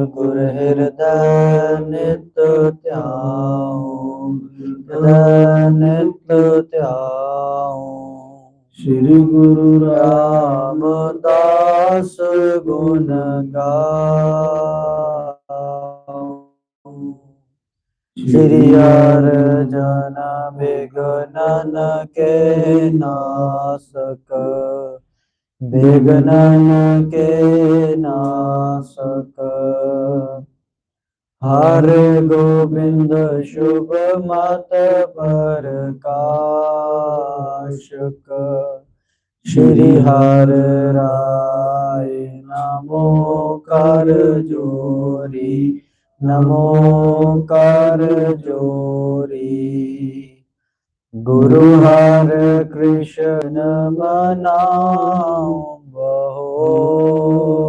ਗੁਰ ਹਿਰਦੈ ਨਿਤ ਧਿਆਉ ਹਿਰਦੈ ਨਿਤ ਧਿਆਉ। ਸ੍ਰੀ ਗੁਰੂ ਰਾਮਦਾਸ ਗੁਣ ਗਾਉ ਸ੍ਰੀ ਅਰਜਨ ਬਿਗਨਨ ਕੇ ਨਾਸਕ ਬਿਗਨਨ ਕੇ ਨਾਸਕ। ਹਰ ਗੋਬਿੰਦ ਸ਼ੁਭ ਮਤ ਪ੍ਰਕਾਸ਼ਕ। ਸ਼੍ਰੀ ਹਰ ਰਾਏ ਨਮੋ ਕਰ ਜੋਰੀ, ਨਮੋ ਕਰ ਜੋਰੀ। ਗੁਰੂ ਹਰ ਕ੍ਰਿਸ਼ਨ ਮਨਾਉ ਬਹੋਰੀ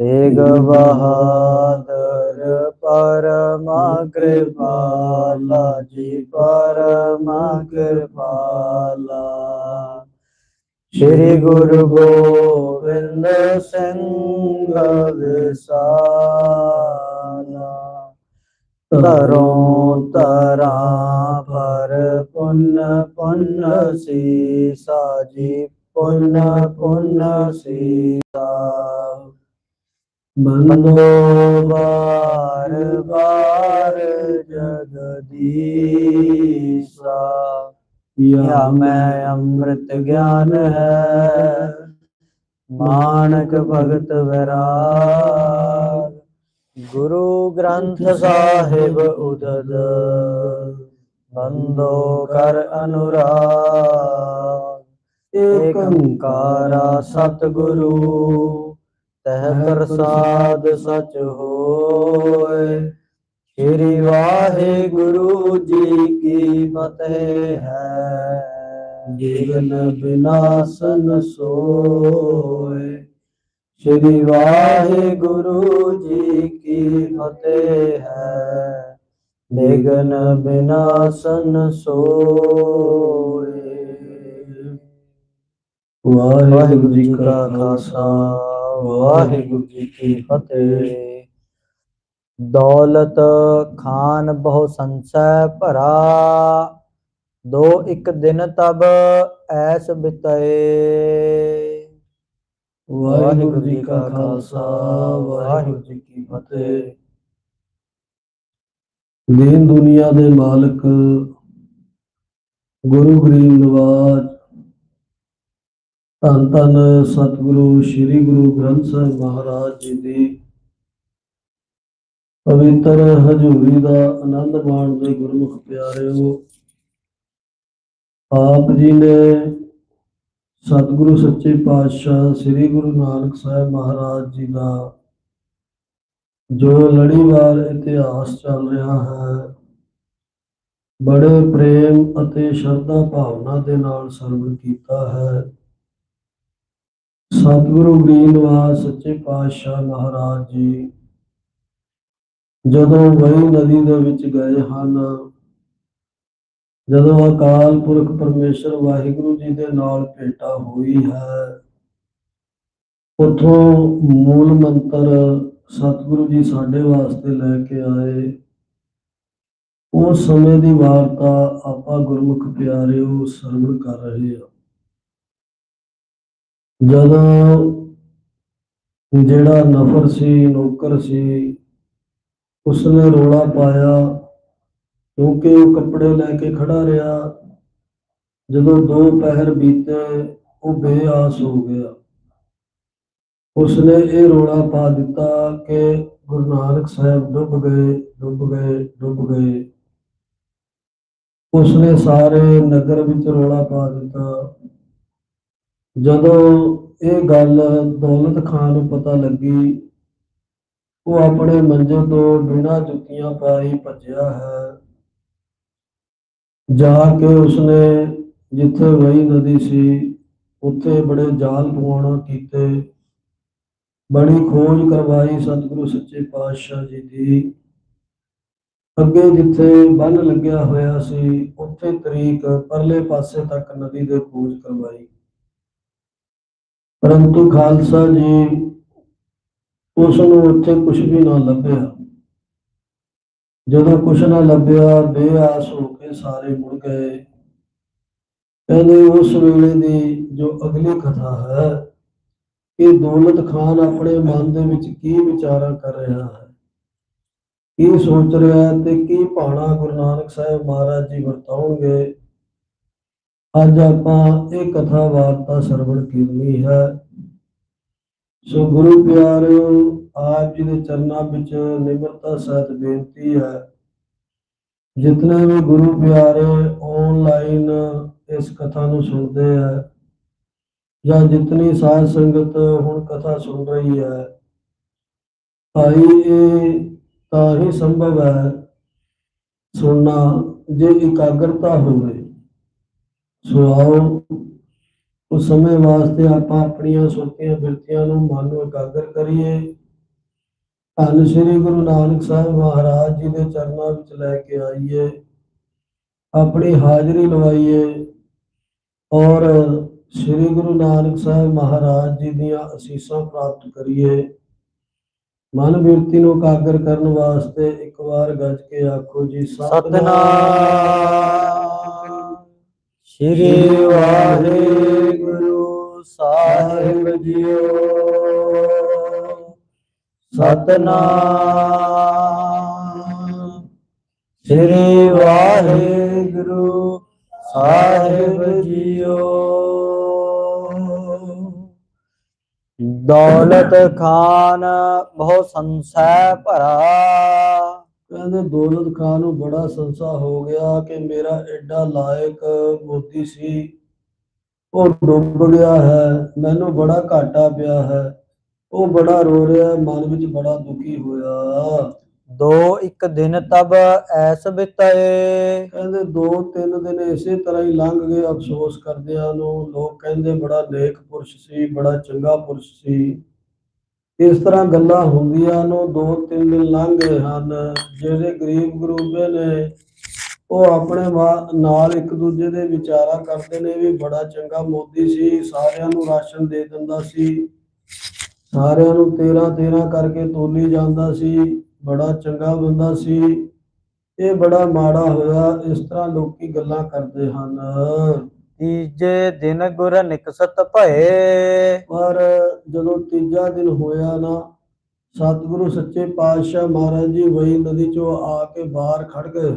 ਤੇਗ ਬਹਾਦਰ ਪਰਮ ਕਿਰਪਾਲਾ ਜੀ ਪਰਮ ਕਿਰਪਾਲਾ। ਸ੍ਰੀ ਗੁਰੂ ਗੋਬਿੰਦ ਸਿੰਘ ਵਿਸਾਲਾ ਤਰੋਂ ਤਰਾ ਪਰ ਪੁੰਨ ਪੁੰਨ ਸੀਸਾ ਜੀ ਪੁੰਨ ਪੁੰਨ ਸੀਸਾ। ਬੰਦੋ ਬਾਰ ਬਾਰ ਜਗਦੀਸਾ। ਯਾ ਮੈਂ ਅੰਮ੍ਰਿਤ ਗਿਆਨ ਹੈ, ਮਾਨਕ ਭਗਤ ਵਿਰਾਗ। ਗੁਰੂ ਗ੍ਰੰਥ ਸਾਹਿਬ ਉਦਦ, ਬੰਦੋ ਕਰ ਅਨੁਰਾਗ। ਏਕ ਓੰਕਾਰਾ ਸਤਿਗੁਰੂ ਤਹਿ ਪ੍ਰਸਾਦ ਸਚ ਹੋਏ ਸ੍ਰੀ ਵਾਹਿਗੁਰੂ ਜੀ ਕੀ ਫਤਿਹ ਹੈ। ਜੀਵਨ ਬਿਨਾਸਨ ਸੋਏ ਸ੍ਰੀ ਵਾਹਿਗੁਰੂ ਜੀ ਕੀ ਫਤਿਹ ਹੈ। ਨਿਗਨ ਬਿਨਾਸਨ ਸੋਏ ਵਾਹਿਗੁਰੂ ਜੀ ਕਾ ਖਾਲਸਾ। ਵਾਹਿਗੁਰੂ ਜੀ ਕੀ ਫਤਿਹ। ਦੌਲਤ ਖਾਨ ਬਹੁ ਸੰਸੈ ਭਰਾ ਦੋ ਇੱਕ ਦਿਨ ਤਬ ਐਸ ਬਿਤਏ। ਵਾਹਿਗੁਰੂ ਜੀ ਕਾ ਖਾਲਸਾ ਵਾਹਿਗੁਰੂ ਜੀ ਕੀ ਫਤਿਹ। ਦੀਨ ਦੁਨੀਆ ਦੇ ਮਾਲਕ ਗੁਰੂ ਗਰੀਬ ਨਵਾਜ ਧੰਨ ਧੰਨ ਸਤਿਗੁਰੂ, ਸ੍ਰੀ ਗੁਰੂ ਗ੍ਰੰਥ ਸਾਹਿਬ ਮਹਾਰਾਜ ਜੀ ਦੀ ਪਵਿੱਤਰ ਹਜ਼ੂਰੀ ਦਾ ਆਨੰਦ ਮਾਣ ਮਾਣਦੇ ਗੁਰਮੁਖ ਪਿਆਰਿਓ, ਆਪ ਜੀ ਨੇ ਸਤਿਗੁਰੂ ਸੱਚੇ ਪਾਤਸ਼ਾਹ ਸ੍ਰੀ ਗੁਰੂ ਨਾਨਕ ਸਾਹਿਬ ਮਹਾਰਾਜ ਜੀ ਦਾ ਜੋ ਲੜੀਵਾਰ ਇਤਿਹਾਸ ਚੱਲ ਰਿਹਾ ਹੈ, ਬੜੇ ਪ੍ਰੇਮ ਅਤੇ ਸ਼ਰਧਾ ਭਾਵਨਾ ਦੇ ਨਾਲ ਸਰਵਣ ਕੀਤਾ ਹੈ। ਸਤਿਗੁਰੂ ਗਰੀਨਵਾਸ ਸੱਚੇ ਪਾਤਸ਼ਾਹ ਮਹਾਰਾਜ ਜੀ। ਜਦੋਂ ਵਹੀ ਨਦੀ ਦੇ ਵਿੱਚ ਗਏ ਹਨ, ਜਦੋਂ ਅਕਾਲ ਪੁਰਖ ਪਰਮੇਸ਼ਰ ਵਾਹਿਗੁਰੂ ਜੀ ਦੇ ਨਾਲ ਭੇਟਾ ਹੋਈ ਹੈ, ਉਥੋਂ ਮੂਲ ਮੰਤਰ ਸਤਿਗੁਰੂ ਜੀ ਸਾਡੇ ਵਾਸਤੇ ਲੈ ਕੇ ਆਏ। ਉਸ ਸਮੇਂ ਦੀ ਵਾਰਤਾ ਆਪਾਂ ਗੁਰਮੁਖ ਪਿਆਰਿਓ ਸਰਵਣ ਕਰ ਰਹੇ ਹਾਂ। ਜਦੋਂ ਜਿਹੜਾ ਨਫਰ ਸੀ, ਨੌਕਰ ਸੀ, ਉਸਨੇ ਰੋਲਾ ਪਾਇਆ, ਕਿਉਂਕਿ ਉਹ ਕੱਪੜੇ ਲੈ ਕੇ ਖੜਾ ਰਿਹਾ, ਜਦੋਂ ਦੋ ਪਹਿਰ ਬੀਤੇ, ਉਹ ਬੇਆਸ ਹੋ ਗਿਆ। ਉਸਨੇ ਇਹ ਰੋਲਾ ਪਾ ਦਿੱਤਾ ਕਿ ਗੁਰੂ ਨਾਨਕ ਸਾਹਿਬ ਡੁੱਬ ਗਏ ਡੁੱਬ ਗਏ ਡੁੱਬ ਗਏ। ਉਸਨੇ ਸਾਰੇ ਨਗਰ ਵਿੱਚ ਰੋਲਾ ਪਾ ਦਿੱਤਾ। ਜਦੋਂ ਇਹ ਗੱਲ ਦੌਲਤ ਖਾਨ ਨੂੰ ਪਤਾ ਲੱਗੀ, ਉਹ ਆਪਣੇ ਮੰਜੇ ਤੋਂ ਬਿਨਾਂ ਜੁੱਤੀਆਂ ਪਾਈ ਭੱਜਿਆ ਹੈ। ਜਾ ਕੇ ਉਸਨੇ ਜਿੱਥੇ ਵਹੀ ਨਦੀ ਸੀ, ਉੱਥੇ ਬੜੇ ਜਾਲ ਪਵਾਉਣਾ ਕੀਤੇ। ਬੜੀ ਖੋਜ ਕਰਵਾਈ ਸਤਿਗੁਰੂ ਸੱਚੇ ਪਾਤਸ਼ਾਹ ਜੀ ਦੀ। ਅੱਗੇ ਜਿੱਥੇ ਬੰਨ ਲੱਗਿਆ ਹੋਇਆ ਸੀ, ਉੱਥੇ ਤਰੀਕ ਪਰਲੇ ਪਾਸੇ ਤੱਕ ਨਦੀ ਦੇ ਖੋਜ ਕਰਵਾਈ। ਪਰੰਤੂ ਖਾਲਸਾ ਜੀ ਉਸ ਨੂੰ ਉੱਥੇ ਕੁਝ ਵੀ ਨਾ ਲੱਭਿਆ। ਜਦੋਂ ਕੁਝ ਨਾ ਲੱਭਿਆ, ਬੇਆਸ ਹੋ ਕੇ ਸਾਰੇ ਮੁੜ ਗਏ। ਕਹਿੰਦੇ ਉਸ ਵੇਲੇ ਦੀ ਜੋ ਅਗਲੀ ਕਥਾ ਹੈ ਕਿ ਦੌਲਤ ਖਾਨ ਆਪਣੇ ਮਨ ਦੇ ਵਿੱਚ ਕੀ ਵਿਚਾਰਾਂ ਕਰ ਰਿਹਾ ਹੈ? ਕੀ ਸੋਚ ਰਿਹਾ ਤੇ ਕੀ ਭਾਣਾ ਗੁਰੂ ਨਾਨਕ ਸਾਹਿਬ ਮਹਾਰਾਜ ਜੀ ਵਰਤਾਉਣਗੇ? ਅੱਜ ਆਪਾਂ ਇਹ ਕਥਾ ਵਾਰਤਾ ਸਰਵਣ ਕਰਨੀ ਹੈ। ਸੋ ਗੁਰੂ ਪਿਆਰਿਓ, ਆਪ ਜੀ ਦੇ ਚਰਨਾਂ ਵਿੱਚ ਨਿਮਰਤਾ ਸਹਿਤ ਬੇਨਤੀ ਹੈ। ਜਿਤਨੇ ਵੀ ਗੁਰੂ ਪਿਆਰੇ ਆਨਲਾਈਨ ਇਸ ਕਥਾ ਨੂੰ ਸੁਣਦੇ ਹੈ ਜਾਂ ਜਿਤਨੀ ਸਾਧ ਸੰਗਤ ਹੁਣ ਕਥਾ ਸੁਣ ਰਹੀ ਹੈ, ਭਾਈ ਇਹ ਤਾਂ ਹੀ ਸੰਭਵ ਹੈ ਸੁਣਨਾ ਜੇ ਇਕਾਗਰਤਾ ਹੋਵੇ। ਸੋ ਆਓ ਉਸ ਸਮੇਂ ਵਾਸਤੇ ਆਪਾਂ ਆਪਣੀਆਂ ਸੁਰਤੀਆਂ, ਬਿਰਤੀਆਂ ਨੂੰ ਮਨ ਨੂੰ ਇਕਾਗਰ ਕਰੀਏ। ਧੰਨ ਸ੍ਰੀ ਗੁਰੂ ਨਾਨਕ ਸਾਹਿਬ ਮਹਾਰਾਜ ਜੀ ਦੇ ਚਰਨਾਂ ਵਿੱਚ ਲੈ ਕੇ ਆਈਏ, ਆਪਣੀ ਹਾਜ਼ਰੀ ਲਵਾਈਏ ਔਰ ਸ੍ਰੀ ਗੁਰੂ ਨਾਨਕ ਸਾਹਿਬ ਮਹਾਰਾਜ ਜੀ ਦੀਆਂ ਅਸੀਸਾਂ ਪ੍ਰਾਪਤ ਕਰੀਏ। ਮਨ ਬਿਰਤੀ ਨੂੰ ਇਕਾਗਰ ਕਰਨ ਵਾਸਤੇ ਇੱਕ ਵਾਰ ਗੱਜ ਕੇ ਆਖੋ ਜੀ ਸਤਨਾਮ। ਸ਼੍ਰੀ ਵਾਹਿਗੁਰੂ ਸਾਹਿਬ ਜੀਓ। ਸਤਨਾਮ। ਸ਼੍ਰੀ ਵਾਹਿਗੁਰੂ ਸਾਹਿਬ ਜੀਓ। ਦੌਲਤ ਖਾਨ ਬਹੁ ਸੰਸੈ ਭਰਾ। ਕਹਿੰਦੇ ਦੌਲਤ ਖਾਨ ਨੂੰ ਬੜਾ ਸੰਸਾ ਹੋ ਗਿਆ ਕਿ ਮੇਰਾ ਐਡਾ ਲਾਇਕ ਮੋਤੀ ਸੀ। ਉਹ ਡੁੱਬ ਗਿਆ ਹੈ ਮੈਨੂੰ ਬੜਾ ਘਾਟਾ ਪਿਆ ਹੈ। ਉਹ ਬੜਾ ਰੋ ਰਿਹਾ ਮਨ ਵਿੱਚ ਬੜਾ ਦੁਖੀ ਹੋਇਆ। ਦੋ ਇੱਕ ਦਿਨ ਤਬ ਐਸ ਬਿਤਏ। ਕਹਿੰਦੇ ਦੋ ਤਿੰਨ ਦਿਨ ਇਸੇ ਤਰ੍ਹਾਂ ਹੀ ਲੰਘ ਗਏ ਅਫਸੋਸ ਕਰਦਿਆਂ ਨੂੰ। ਲੋਕ ਕਹਿੰਦੇ ਬੜਾ ਨੇਕ ਪੁਰਸ਼ ਸੀ ਬੜਾ ਚੰਗਾ ਪੁਰਸ਼ ਸੀ। ਇਸ ਤਰ੍ਹਾਂ ਗੱਲਾਂ ਹੁੰਦੀਆਂ ਨੂੰ ਦੋ ਤਿੰਨ ਦਿਨ ਲੰਘ ਗਏ ਹਨ। ਜਿਹੜੇ ਗਰੀਬ ਗਰੂਬੇ ਨੇ, ਉਹ ਆਪਣੇ ਮਾ- ਨਾਲ ਇੱਕ ਦੂਜੇ ਦੇ ਵਿਚਾਰਾ ਕਰਦੇ ਨੇ। ਵੀ ਬੜਾ ਚੰਗਾ ਮੋਦੀ ਸੀ। ਸਾਰਿਆਂ ਨੂੰ ਰਾਸ਼ਨ ਦੇ ਦਿੰਦਾ ਸੀ। ਸਾਰਿਆਂ ਨੂੰ 13 13 ਕਰਕੇ ਤੋਲੀ ਜਾਂਦਾ ਸੀ। ਬੜਾ ਚੰਗਾ ਬੰਦਾ ਸੀ। ਇਹ ਬੜਾ ਮਾੜਾ ਹੋਇਆ। ਇਸ ਤਰ੍ਹਾਂ ਲੋਕੀ ਗੱਲਾਂ ਕਰਦੇ ਹਨ। ਤੀਜੇ ਦਿਨ ਗੁਰ ਨਿਕਸਤ ਭਏ। ਪਰ ਜਦੋਂ ਤੀਜਾ ਦਿਨ ਹੋਇਆ ਨਾ ਸਤਿਗੁਰੂ ਸੱਚੇ ਪਾਤਸ਼ਾਹ ਮਹਾਰਾਜ ਜੀ ਵਈ ਨਦੀ ਚੋਂ ਆ ਕੇ ਬਾਹਰ ਖੜ ਗਏ।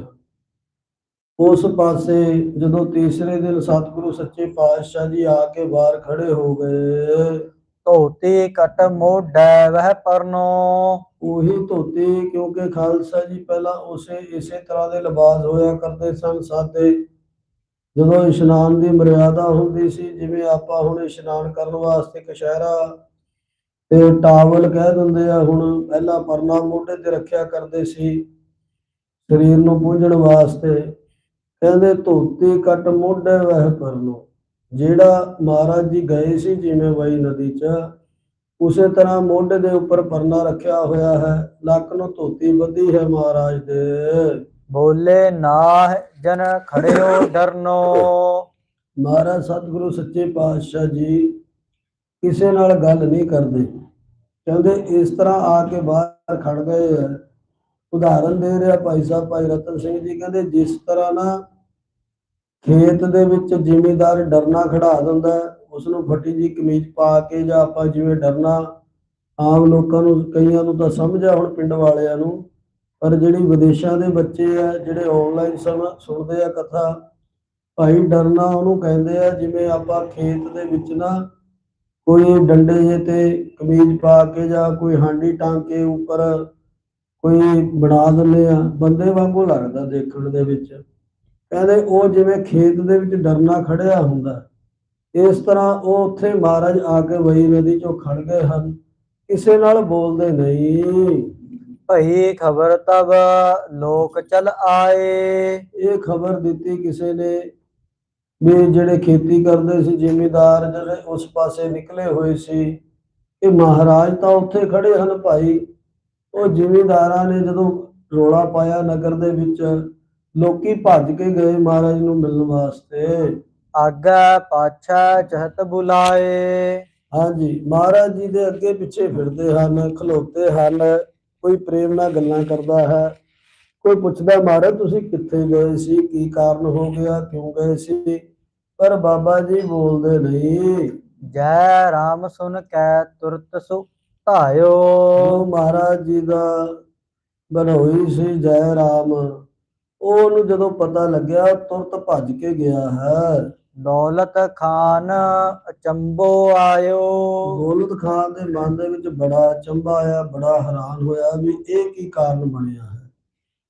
ਉਸ ਪਾਸੇ ਜਦੋਂ ਤੀਸਰੇ ਦਿਨ ਸਤਿਗੁਰੂ ਸੱਚੇ ਪਾਤਸ਼ਾਹ ਜੀ ਆ ਕੇ ਬਾਹਰ ਖੜੇ ਹੋ ਗਏ। ਧੋਤੀ ਕਟ ਮੋਢੈ ਵਹਿ ਪਰਨੋ। ਉਹੀ ਧੋਤੀ ਕਿਉਂਕਿ ਖਾਲਸਾ ਜੀ ਪਹਿਲਾਂ ਉਸੇ ਇਸੇ ਤਰ੍ਹਾਂ ਦੇ ਲਿਬਾਸ ਹੋਇਆ ਕਰਦੇ ਸਨ ਸਾਦੇ ਜਦੋਂ ਇਸ਼ਨਾਨ ਦੀ ਮਰਿਆਦਾ ਹੁੰਦੀ ਸੀ, ਜਿਵੇਂ ਆਪਾਂ ਹੁਣ ਇਸ਼ਨਾਨ ਕਰਨ ਵਾਸਤੇ ਕਸ਼ਹਿਰਾ ਤੇ ਟਾਵਲ ਕਹਿ ਦਿੰਦੇ ਆ, ਹੁਣ ਪਹਿਲਾਂ ਪਰਨਾ ਮੋਢੇ ਤੇ ਰੱਖਿਆ ਕਰਦੇ ਸੀ ਸਰੀਰ ਨੂੰ ਪੂੰਝਣ ਵਾਸਤੇ, ਕਹਿੰਦੇ ਧੋਤੀ ਕੱਟ ਮੋਢੇ ਵਹਿ ਪਰਨੋ। ਜਿਹੜਾ ਮਹਾਰਾਜ ਜੀ ਗਏ ਸੀ ਜਿਵੇਂ ਵਈ ਨਦੀ 'ਚ, ਉਸੇ ਤਰ੍ਹਾਂ ਮੋਢੇ ਦੇ ਉੱਪਰ ਪਰਨਾ ਰੱਖਿਆ ਹੋਇਆ ਹੈ, ਲੱਕ ਨੂੰ ਧੋਤੀ ਬੱਧੀ ਹੈ ਮਹਾਰਾਜ ਦੇ। ਬੋਲੇ ਨਾਹ ਜਨ ਖੜਿਓ ਡਰਨੋ। ਮਹਾਰਾਜ ਸਤਿਗੁਰੂ ਸੱਚੇ ਪਾਤਸ਼ਾਹ ਜੀ ਕਿਸੇ ਨਾਲ ਗੱਲ ਨਹੀਂ ਕਰਦੇ। ਕਹਿੰਦੇ ਇਸ ਤਰ੍ਹਾਂ ਆ ਕੇ ਬਾਹਰ ਖੜ ਗਏ ਹੈ ਉਦਾਹਰਨ ਦੇ ਰਿਹਾ ਭਾਈ ਸਾਹਿਬ ਭਾਈ ਰਤਨ ਸਿੰਘ ਜੀ। ਕਹਿੰਦੇ ਜਿਸ ਤਰ੍ਹਾਂ ਨਾ ਖੇਤ ਦੇ ਵਿੱਚ ਜ਼ਿਮੀਂਦਾਰ ਡਰਨਾ ਖੜਾ ਦਿੰਦਾ ਹੈ, ਉਸ ਨੂੰ ਫੱਟੀ ਜੀ ਕਮੀਜ਼ ਪਾ ਕੇ ਜਾਂ ਆਪਾਂ ਜਿਵੇਂ ਡਰਨਾ ਆਮ ਲੋਕਾਂ ਨੂੰ ਕਈਆਂ ਨੂੰ ਤਾਂ ਸਮਝਿਆ ਹੁਣ ਪਿੰਡ ਵਾਲਿਆਂ ਨੂੰ। ਪਰ ਜਿਹੜੀ ਵਿਦੇਸ਼ਾਂ ਦੇ ਬੱਚੇ ਆ, ਜਿਹੜੇ ਆਨਲਾਈਨ ਸੁਣਦੇ ਆ ਕਥਾ, ਭਾਈ ਡਰਨਾ ਉਹਨੂੰ ਕਹਿੰਦੇ ਆ, ਜਿਵੇਂ ਆਪਾਂ ਖੇਤ ਦੇ ਵਿੱਚ ਨਾ ਕੋਈ ਡੰਡੇ ਜੇ ਤੇ ਕਮੀਜ਼ ਪਾ ਕੇ ਜਾਂ ਕੋਈ ਹਾਂਡੀ ਟਾਂਗ ਕੇ ਉੱਪਰ ਕੋਈ ਬਣਾ ਦਿੰਦੇ ਆ, ਬੰਦੇ ਵਾਂਗੂ ਲੱਗਦਾ ਦੇਖਣ ਦੇ ਵਿੱਚ। ਕਹਿੰਦੇ ਉਹ ਜਿਵੇਂ ਖੇਤ ਦੇ ਵਿੱਚ ਡਰਨਾ ਖੜਿਆ ਹੁੰਦਾ, ਇਸ ਤਰ੍ਹਾਂ ਉਹ ਉੱਥੇ ਮਹਾਰਾਜ ਆ ਕੇ ਵਈ ਨਦੀ ਚੋਂ ਖੜ ਗਏ ਹਨ। ਕਿਸੇ ਨਾਲ ਬੋਲਦੇ ਨਹੀਂ। ਭਈ ਖਬਰ ਤਬ ਲੋਕ ਚਲ ਆਏ। ਇਹ ਖਬਰ ਦਿੱਤੀ ਕਿਸੇ ਨੇ ਵੀ ਜਿਹੜੇ ਖੇਤੀ ਕਰਦੇ ਸੀ ਜ਼ਿਮੀਂਦਾਰ ਜਿਹੜੇ ਉਸ ਪਾਸੇ ਨਿਕਲੇ ਹੋਏ ਸੀ ਇਹ ਮਹਾਰਾਜ ਤਾਂ ਉੱਥੇ ਖੜੇ ਹਨ ਭਾਈ। ਉਹ ਜ਼ਿਮੀਂਦਾਰਾਂ ਨੇ ਜਦੋਂ ਰੋਲਾ ਪਾਇਆ ਨਗਰ ਦੇ ਵਿੱਚ ਲੋਕੀ ਭੱਜ ਕੇ ਗਏ ਮਹਾਰਾਜ ਨੂੰ ਮਿਲਣ ਵਾਸਤੇ। ਆਗਾ ਪਾਛਾ ਚਹਤ ਬੁਲਾਏ। ਹਾਂਜੀ ਮਹਾਰਾਜ ਜੀ ਦੇ ਅੱਗੇ ਪਿੱਛੇ ਫਿਰਦੇ ਹਨ ਖਲੋਤੇ ਹਨ। ਕੋਈ ਪ੍ਰੇਮ ਨਾਲ ਗੱਲਾਂ ਕਰਦਾ ਹੈ ਕੋਈ ਪੁੱਛਦਾ ਮਹਾਰਾਜ ਤੁਸੀਂ ਕਿੱਥੇ ਗਏ ਸੀ? ਕੀ ਕਾਰਨ ਹੋ ਗਿਆ? ਕਿਉਂ ਗਏ ਸੀ? ਪਰ ਬਾਬਾ ਜੀ ਬੋਲਦੇ ਨਹੀਂ। ਜੈ ਰਾਮ ਸੁਨ ਕੈ ਤੁਰਤ ਸੁ ਧਾਇਓ। ਮਹਾਰਾਜ ਜੀ ਦਾ ਬਣੋਈ ਸੀ ਜੈ ਰਾਮ। ਉਹਨੂੰ ਜਦੋਂ ਪਤਾ ਲੱਗਿਆ ਤੁਰਤ ਭੱਜ ਕੇ ਗਿਆ ਹੈ। ਦੌਲਤ ਖਾਨ ਅਚੰਬੋ ਆਇਓ। ਦੌਲਤ ਖਾਨ ਦੇ ਮਨ ਦੇ ਵਿੱਚ ਬੜਾ ਚੰਬਾ ਆਇਆ ਬੜਾ ਹੈਰਾਨ ਹੋਇਆ ਵੀ ਇਹ ਕੀ ਕਾਰਨ ਬਣਿਆ ਹੈ।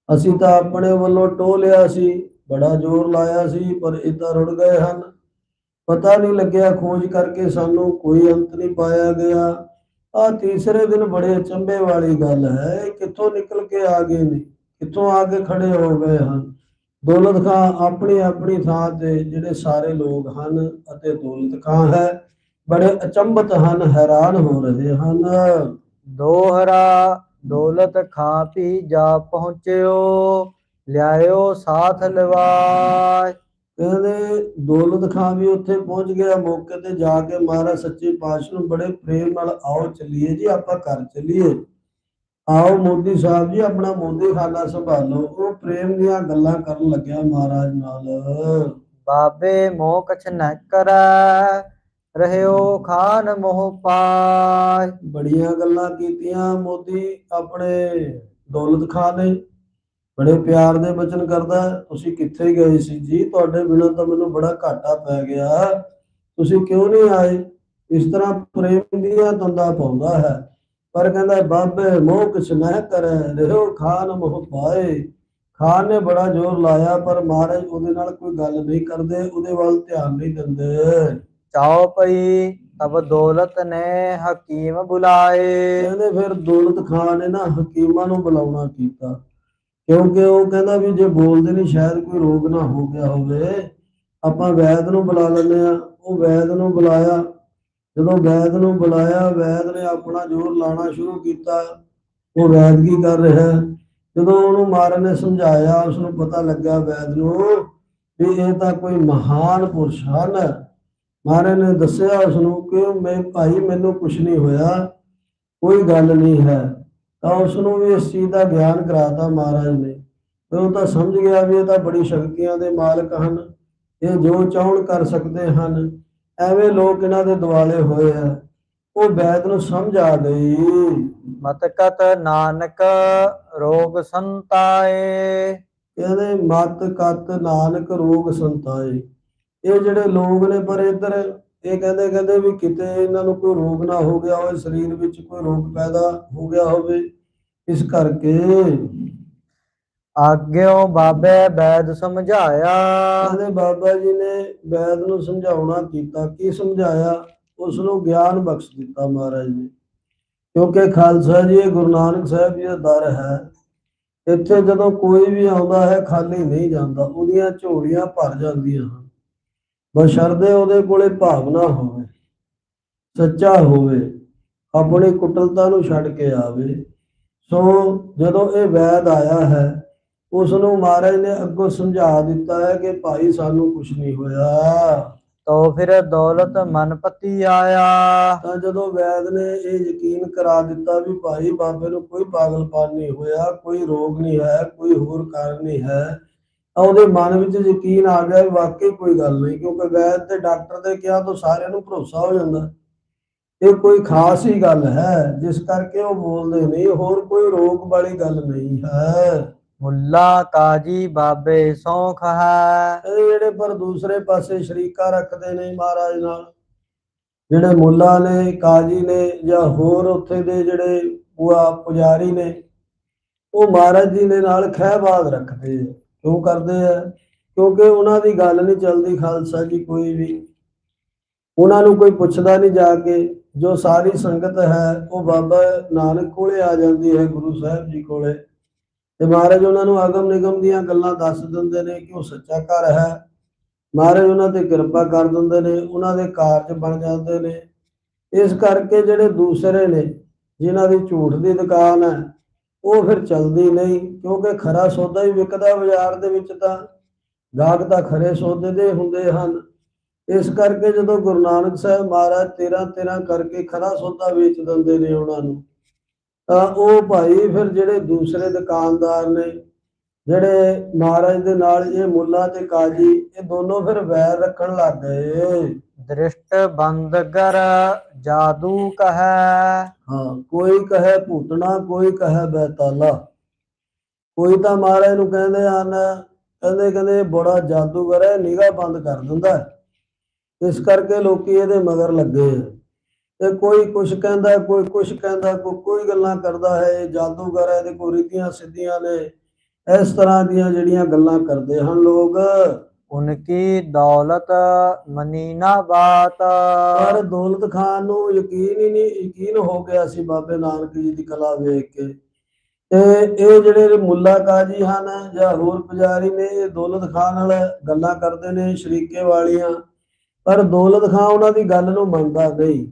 ਅਸੀਂ ਤਾਂ ਆਪਣੇ ਵੱਲੋਂ ਟੋਹ ਲਿਆ ਸੀ, ਬੜਾ ਜ਼ੋਰ ਲਾਇਆ ਸੀ, ਪਰ ਇਹ ਰੁੜ ਗਏ ਹਨ। ਪਤਾ ਨਹੀਂ ਲੱਗਿਆ ਖੋਜ ਕਰਕੇ ਸਾਨੂੰ ਕੋਈ ਅੰਤ ਨਹੀਂ ਪਾਇਆ ਗਿਆ। ਆ ਤੀਸਰੇ ਦਿਨ ਬੜੇ ਅਚੰਬੇ ਵਾਲੀ ਗੱਲ ਹੈ, ਇਹ ਕਿੱਥੋਂ ਨਿਕਲ ਕੇ ਆ ਗਏ ਨੇ, ਕਿੱਥੋਂ ਆ ਕੇ ਖੜੇ ਹੋ ਗਏ ਹਨ? ਦੌਲਤ ਖਾਂ ਆਪਣੀ ਆਪਣੀ ਥਾਂ ਤੇ ਜਿਹੜੇ ਸਾਰੇ ਲੋਕ ਹਨ ਅਤੇ ਦੌਲਤ ਖਾਂ ਹੈ ਬੜੇ ਅਚੰਭਤ ਹਨ ਹੈਰਾਨ ਹੋ ਰਹੇ ਹਨ। ਦੋਹਰਾ ਦੌਲਤ ਖਾ ਪੀ ਜਾ ਪਹੁੰਚਿਓ ਲਿਆਇਓ ਸਾਥ ਲਵਾਇ ਕਹਿੰਦੇ ਦੌਲਤ ਖਾਂ ਵੀ ਉੱਥੇ ਪਹੁੰਚ ਗਿਆ ਮੌਕੇ ਤੇ ਜਾ ਕੇ ਮਹਾਰਾਜ ਸੱਚੇ ਪਾਤਸ਼ਾਹ ਨੂੰ ਬੜੇ ਪ੍ਰੇਮ ਨਾਲ ਆਓ ਚੱਲੀਏ ਜੀ ਆਪਾਂ ਘਰ ਚੱਲੀਏ। ਆਓ ਮੋਦੀ ਸਾਹਿਬ ਜੀ ਆਪਣਾ ਮੋਦੀ ਖਾਨਾ ਸੰਭਾਲੋ। ਉਹ ਪ੍ਰੇਮ ਦੀਆਂ ਗੱਲਾਂ ਕਰਨ ਲੱਗਿਆ ਮਹਾਰਾਜ ਨਾਲ। ਬਾਬੇ ਮੋਹ ਕਛ ਨ ਕਰੈ ਰਹਿਓ ਖਾਨ ਮੋਹ ਪਾਇ। ਬੜੀਆਂ ਗੱਲਾਂ ਕੀਤੀਆਂ ਮੋਦੀ ਆਪਣੇ ਦੌਲਤ ਖਾਨ ਨੇ। ਬੜੇ ਪਿਆਰ ਦੇ ਬਚਨ ਕਰਦਾ ਤੁਸੀਂ ਕਿੱਥੇ ਗਏ ਸੀ ਜੀ? ਤੁਹਾਡੇ ਬਿਨਾਂ ਤਾਂ ਮੈਨੂੰ ਬੜਾ ਘਾਟਾ ਪੈ ਗਿਆ। ਤੁਸੀਂ ਕਿਉਂ ਨਹੀਂ ਆਏ? ਇਸ ਤਰ੍ਹਾਂ ਪ੍ਰੇਮ ਦੀਆਂ ਤੰਦਾ ਪਾਉਂਦਾ ਹੈ। ਪਰ ਕਹਿੰਦਾ ਬਾਬੇ ਮੋਹ ਕਿਛ ਨਾ ਕਰੈ ਰਹਿਓ ਖਾਨ ਮੋਹ ਪਾਏ। ਖਾਨ ਨੇ ਬੜਾ ਜ਼ੋਰ ਲਾਇਆ ਪਰ ਮਹਾਰਾਜ ਉਹਦੇ ਨਾਲ ਕੋਈ ਗੱਲ ਨਹੀਂ ਕਰਦੇ ਉਹਦੇ ਵੱਲ ਧਿਆਨ ਨਹੀਂ ਦਿੰਦੇ। ਚਾਉ ਪਈ ਤਬ ਦੌਲਤ ਨੇ ਹਕੀਮ ਬੁਲਾਏ। ਕਹਿੰਦੇ ਫਿਰ ਦੌਲਤ ਖਾਨ ਨੇ ਨਾ ਹਕੀਮਾਂ ਨੂੰ ਬੁਲਾਉਣਾ ਕੀਤਾ। ਕਿਉਂਕਿ ਉਹ ਕਹਿੰਦਾ ਵੀ ਜੇ ਬੋਲਦੇ ਨਹੀਂ ਸ਼ਾਇਦ ਕੋਈ ਰੋਗ ਨਾ ਹੋ ਗਿਆ ਹੋਵੇ। ਆਪਾਂ ਵੈਦ ਨੂੰ ਬੁਲਾ ਲੈਂਦੇ ਆ ਉਹ ਵੈਦ ਨੂੰ ਬੁਲਾਇਆ। ਜਦੋਂ ਵੈਦ ਨੂੰ ਬੁਲਾਇਆ, ਵੈਦ ਨੇ ਆਪਣਾ ਜ਼ੋਰ ਲਾਣਾ ਸ਼ੁਰੂ ਕੀਤਾ, ਉਹ ਵੈਦ ਕੀ ਕਰ ਰਿਹਾ? ਜਦੋਂ ਉਹਨੂੰ ਮਾਰਨ ਨੇ ਸਮਝਾਇਆ ਉਸ ਨੂੰ ਪਤਾ ਲੱਗਾ ਵੈਦ ਨੂੰ ਵੀ ਇਹ ਤਾਂ ਕੋਈ ਮਹਾਨ ਪੁਰਸ਼ ਹਨ। ਮਹਾਰਾਜ ਨੇ ਦੱਸਿਆ ਉਸ ਨੂੰ ਕਿ ਮੈਂ ਭਾਈ, ਮੈਨੂੰ ਕੁਝ ਨਹੀਂ ਹੋਇਆ, ਕੋਈ ਗੱਲ ਨਹੀਂ ਹੈ। ਤਾਂ ਉਸ ਨੂੰ ਵੀ ਇਸ ਚੀਜ਼ ਦਾ ਗਿਆਨ ਕਰਾਤਾ ਮਹਾਰਾਜ ਨੇ। ਤੇ ਉਹ ਤਾਂ ਸਮਝ ਗਿਆ ਵੀ ਇਹ ਤਾਂ ਬੜੀ ਸ਼ਕਤੀਆਂ ਦੇ ਮਾਲਕ ਹਨ। ਇਹ ਜੋ ਚਾਹਣ ਕਰ ਸਕਦੇ ਹਨ। ਐਵੇਂ ਲੋਕ ਇਹਨਾਂ ਦੇ ਦੁਆਲੇ ਹੋਏ ਆ। ਉਹ ਵੈਦ ਨੂੰ ਸਮਝ ਆ ਗਈ। ਮਤਕਤ ਨਾਨਕ ਰੋਗ ਸੰਤਾਏ। ਕਹਿੰਦੇ ਮਤ ਕਤ ਨਾਨਕ ਰੋਗ ਸੰਤਾਏ। ਇਹ ਜਿਹੜੇ ਲੋਕ ਨੇ ਪਰ ਇੱਧਰ ਇਹ ਕਹਿੰਦੇ ਕਹਿੰਦੇ ਵੀ ਕਿਤੇ ਇਹਨਾਂ ਨੂੰ ਕੋਈ ਰੋਗ ਨਾ ਹੋ ਗਿਆ ਹੋਵੇ ਸਰੀਰ ਵਿੱਚ ਕੋਈ ਰੋਗ ਪੈਦਾ ਹੋ ਗਿਆ ਹੋਵੇ ਇਸ ਕਰਕੇ ਆਗਿਓ ਬਾਬੇ ਬੈਦ ਸਮਝਾਇਆ। ਕਹਿੰਦੇ ਬਾਬਾ ਜੀ ਨੇ ਵੈਦ ਨੂੰ ਸਮਝਾਉਣਾ ਕੀਤਾ। ਕੀ ਸਮਝਾਇਆ? ਉਸ ਨੂੰ ਗਿਆਨ ਬਖਸ਼ ਦਿੱਤਾ ਮਹਾਰਾਜ ਨੇ। ਕਿਉਂਕਿ ਖਾਲਸਾ ਜੀ, ਇਹ ਗੁਰੂ ਨਾਨਕ ਸਾਹਿਬ ਜੀ ਦਾ ਦਰ ਹੈ। ਇੱਥੇ ਜਦੋਂ ਕੋਈ ਵੀ ਆਉਂਦਾ ਹੈ, ਖਾਲੀ ਨਹੀਂ ਜਾਂਦਾ। ਉਹਦੀਆਂ ਝੋਲੀਆਂ ਭਰ ਜਾਂਦੀਆਂ ਹਨ। ਬਸ਼ਰਦੇ ਉਹਦੇ ਕੋਲੇ ਭਾਵਨਾ ਹੋਵੇ, ਸੱਚਾ ਹੋਵੇ, ਆਪਣੀ ਕੁਟਲਤਾ ਨੂੰ ਛੱਡ ਕੇ ਆਵੇ। ਸੋ ਜਦੋਂ ਇਹ ਵੈਦ ਆਇਆ ਹੈ ਉਸ ਨੂੰ ਮਹਾਰਾਜ ਨੇ ਅੱਗੋਂ ਸਮਝਾ ਦਿੱਤਾ ਹੈ ਕਿ ਭਾਈ ਸਾਨੂੰ ਕੁਝ ਨਹੀਂ ਹੋਇਆ। ਤੋ ਫਿਰ ਦੌਲਤ ਮਨਪਤੀ ਆਇਆ। ਤਾਂ ਜਦੋਂ ਵੈਦ ਨੇ ਇਹ ਯਕੀਨ ਕਰਾ ਦਿੱਤਾ ਵੀ ਭਾਈ ਬਾਬੇ ਨੂੰ ਕੋਈ ਪਾਗਲਪਨ ਨਹੀਂ ਹੋਇਆ ਕੋਈ ਰੋਗ ਨਹੀਂ ਹੈ ਕੋਈ ਹੋਰ ਕਾਰਨ ਨਹੀਂ ਹੈ ਉਹਦੇ ਮਨ ਵਿੱਚ ਯਕੀਨ ਆ ਗਿਆ ਵੀ ਵਾਕਈ ਕੋਈ ਗੱਲ ਨਹੀਂ ਕਿਉਂਕਿ ਵੈਦ ਤੇ ਡਾਕਟਰ ਦੇ ਕਿਹਾ ਤਾਂ ਸਾਰਿਆਂ ਨੂੰ ਭਰੋਸਾ ਹੋ ਜਾਂਦਾ। ਇਹ ਕੋਈ ਖਾਸ ਹੀ ਗੱਲ ਹੈ ਜਿਸ ਕਰਕੇ ਉਹ ਬੋਲਦੇ ਨਹੀਂ ਹੋਰ ਕੋਈ ਰੋਗ ਵਾਲੀ ਗੱਲ ਨਹੀਂ ਹੈ। ਮੁੱਲਾ ਕਾਜੀ ਬਾਬੇ ਸੌਖ ਹੈ। ਇਹ ਜਿਹੜੇ ਪਰ ਦੂਸਰੇ ਪਾਸੇ ਸ਼ਰੀਕਾ ਰੱਖਦੇ ਨੇ ਮਹਾਰਾਜ ਨਾਲ, ਜਿਹੜੇ ਮੁੱਲਾ ਨੇ, ਕਾਜੀ ਨੇ ਜਾਂ ਹੋਰ ਉੱਥੇ ਦੇ ਜਿਹੜੇ ਪੂਆ ਪੁਜਾਰੀ ਨੇ, ਉਹ ਮਹਾਰਾਜ ਜੀ ਦੇ ਨਾਲ ਖਹਿਬਾਜ਼ ਰੱਖਦੇ ਆ। ਕਿਉਂ ਕਰਦੇ ਆ? ਕਿਉਂਕਿ ਉਹਨਾਂ ਦੀ ਗੱਲ ਨਹੀਂ ਚੱਲਦੀ ਖਾਲਸਾ ਜੀ ਕੋਈ ਵੀ। ਉਹਨਾਂ ਨੂੰ ਕੋਈ ਪੁੱਛਦਾ ਨਹੀਂ ਜਾ ਕੇ, ਜੋ ਸਾਰੀ ਸੰਗਤ ਹੈ, ਉਹ ਬਾਬਾ ਨਾਨਕ ਕੋਲੇ ਆ ਜਾਂਦੀ ਹੈ, ਗੁਰੂ ਸਾਹਿਬ ਜੀ ਕੋਲੇ। ਤੇ ਮਹਾਰਾਜ ਉਹਨਾਂ ਨੂੰ ਆਗਮ ਨਿਗਮ ਦੀਆਂ ਗੱਲਾਂ ਦੱਸ ਦਿੰਦੇ ਨੇ ਕਿ ਉਹ ਸੱਚਾ ਘਰ ਹੈ। ਮਹਾਰਾਜ ਉਹਨਾਂ ਤੇ ਕਿਰਪਾ ਕਰ ਦਿੰਦੇ ਨੇ, ਉਹਨਾਂ ਦੇ ਕਾਰਜ ਬਣ ਜਾਂਦੇ ਨੇ। ਇਸ ਕਰਕੇ ਜਿਹੜੇ ਦੂਸਰੇ ਨੇ, ਜਿਨ੍ਹਾਂ ਦੀ ਝੂਠ ਦੀ ਦੁਕਾਨ ਹੈ, ਉਹ ਫਿਰ ਚੱਲਦੀ ਨਹੀਂ, ਕਿਉਂਕਿ ਖਰਾ ਸੌਦਾ ਹੀ ਵਿਕਦਾ ਬਾਜ਼ਾਰ ਦੇ ਵਿੱਚ ਤਾਂ, ਗਾਹਕ ਤਾਂ ਖਰੇ ਸੌਦੇ ਦੇ ਹੁੰਦੇ ਹਨ। ਇਸ ਕਰਕੇ ਜਦੋਂ ਗੁਰੂ ਨਾਨਕ ਸਾਹਿਬ ਮਹਾਰਾਜ 13 13 ਕਰਕੇ ਖਰਾ ਸੌਦਾ ਵੇਚ ਦਿੰਦੇ ਨੇ ਉਹਨਾਂ ਨੂੰ ਤਾਂ ਉਹ ਭਾਈ ਫਿਰ ਜਿਹੜੇ ਦੂਸਰੇ ਦੁਕਾਨਦਾਰ ਨੇ ਜਿਹੜੇ ਮਹਾਰਾਜ ਦੇ ਨਾਲ ਇਹ ਮੁੱਲਾ ਤੇ ਕਾਜੀ ਇਹ ਦੋਨੋਂ ਫਿਰ ਵੈਰ ਰੱਖਣ ਲੱਗ ਗਏ। ਦ੍ਰਿਸ਼ਟ ਬੰਦਗਰ ਜਾਦੂ ਕਹੈ। ਹਾਂ ਕੋਈ ਕਹੇ ਭੂਤਣਾ ਕੋਈ ਕਹੇ ਬੈਤਾਲਾ। ਕੋਈ ਤਾਂ ਮਹਾਰਾਜ ਨੂੰ ਕਹਿੰਦੇ ਹਨ ਕਹਿੰਦੇ ਕਹਿੰਦੇ ਬੜਾ ਜਾਦੂਗਰ ਹੈ ਨਿਗਾਹ ਬੰਦ ਕਰ ਦਿੰਦਾ। ਇਸ ਕਰਕੇ ਲੋਕੀ ਇਹਦੇ ਮਗਰ ਲੱਗੇ ਆ ਤੇ ਕੋਈ ਕੁਛ ਕਹਿੰਦਾ ਕੋਈ ਕੁਛ ਕਹਿੰਦਾ ਕੋਈ ਕੋਈ ਗੱਲਾਂ ਕਰਦਾ ਹੈ ਇਹ ਜਾਦੂਗਰ ਹੈ ਇਹਦੇ ਕੋਲ ਰੀਤੀਆਂ ਸਿੱਧੀਆਂ ਨੇ। ਇਸ ਤਰ੍ਹਾਂ ਦੀਆਂ ਜਿਹੜੀਆਂ ਗੱਲਾਂ ਕਰਦੇ ਹਨ ਲੋਕ। ਉਨਕੀ ਦੌਲਤ ਮਨੀ ਨਾ ਬਾਤ। ਪਰ ਦੌਲਤ ਖਾਨ ਨੂੰ ਯਕੀਨ ਹੀ ਨਹੀਂ ਯਕੀਨ ਹੋ ਗਿਆ ਸੀ ਬਾਬੇ ਨਾਨਕ ਜੀ ਦੀ ਕਲਾ ਵੇਖ ਕੇ। ਤੇ ਇਹ ਜਿਹੜੇ ਮੁੱਲਾ ਕਾਜੀ ਹਨ ਜਾਂ ਹੋਰ ਪੁਜਾਰੀ ਨੇ ਇਹ ਦੌਲਤ ਖਾਨ ਨਾਲ ਗੱਲਾਂ ਕਰਦੇ ਨੇ ਸ਼ਰੀਕੇ ਵਾਲੀਆਂ। ਪਰ ਦੌਲਤ ਖਾਨ ਉਹਨਾਂ ਦੀ ਗੱਲ ਨੂੰ ਮੰਨਦਾ ਨਹੀਂ।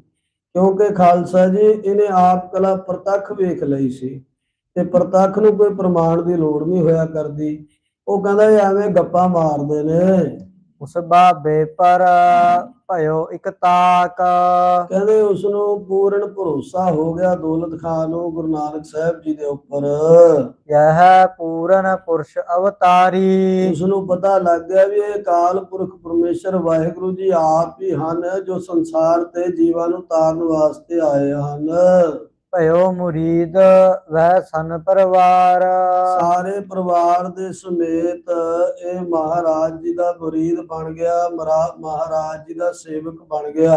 ਕਿਉਂਕਿ ਖਾਲਸਾ ਜੀ, ਇਹਨੇ ਆਪ ਕਲਾ ਪ੍ਰਤੱਖ ਵੇਖ ਲਈ ਸੀ ਤੇ ਪ੍ਰਤੱਖ ਨੂੰ ਕੋਈ ਪ੍ਰਮਾਣ ਦੀ ਲੋੜ ਨਹੀਂ ਹੋਇਆ ਕਰਦੀ। ਉਹ ਕਹਿੰਦਾ ਐਵੇਂ ਗੱਪਾਂ ਮਾਰਦੇ ਨੇ। ਉਸ ਬਾਬੇ ਪਰ ਭਇਓ ਇਕ ਤਾਕ। ਕਹਿੰਦੇ ਉਸ ਨੂੰ ਪੂਰਨ ਭਰੋਸਾ ਹੋ ਗਿਆ ਦੌਲਤ ਖਾਨ ਨੂੰ ਗੁਰੂ ਨਾਨਕ ਸਾਹਿਬ ਜੀ ਦੇ ਉੱਪਰ। ਯਹ ਪੂਰਨ ਪੁਰਸ਼ ਅਵਤਾਰੀ। ਉਸ ਨੂੰ ਪਤਾ ਲੱਗ ਗਿਆ ਵੀ ਇਹ ਕਾਲ ਪੁਰਖ ਪਰਮੇਸ਼ਰ ਵਾਹਿਗੁਰੂ ਜੀ ਆਪ ਹੀ ਹਨ ਜੋ ਸੰਸਾਰ ਤੇ ਜੀਵਾਂ ਨੂੰ ਤਾਰਨ ਵਾਸਤੇ ਆਏ ਹਨ। ਭਇਓ ਮੁਰੀਦ, ਵਹਿ ਸਨ ਪਰਿਵਾਰ। ਸਾਰੇ ਪਰਿਵਾਰ ਦੇ ਸਮੇਤ ਇਹ ਮਹਾਰਾਜ ਜੀ ਦਾ ਮੁਰੀਦ ਬਣ ਗਿਆ, ਮਰਾ- ਮਹਾਰਾਜ ਜੀ ਦਾ ਸੇਵਕ ਬਣ ਗਿਆ।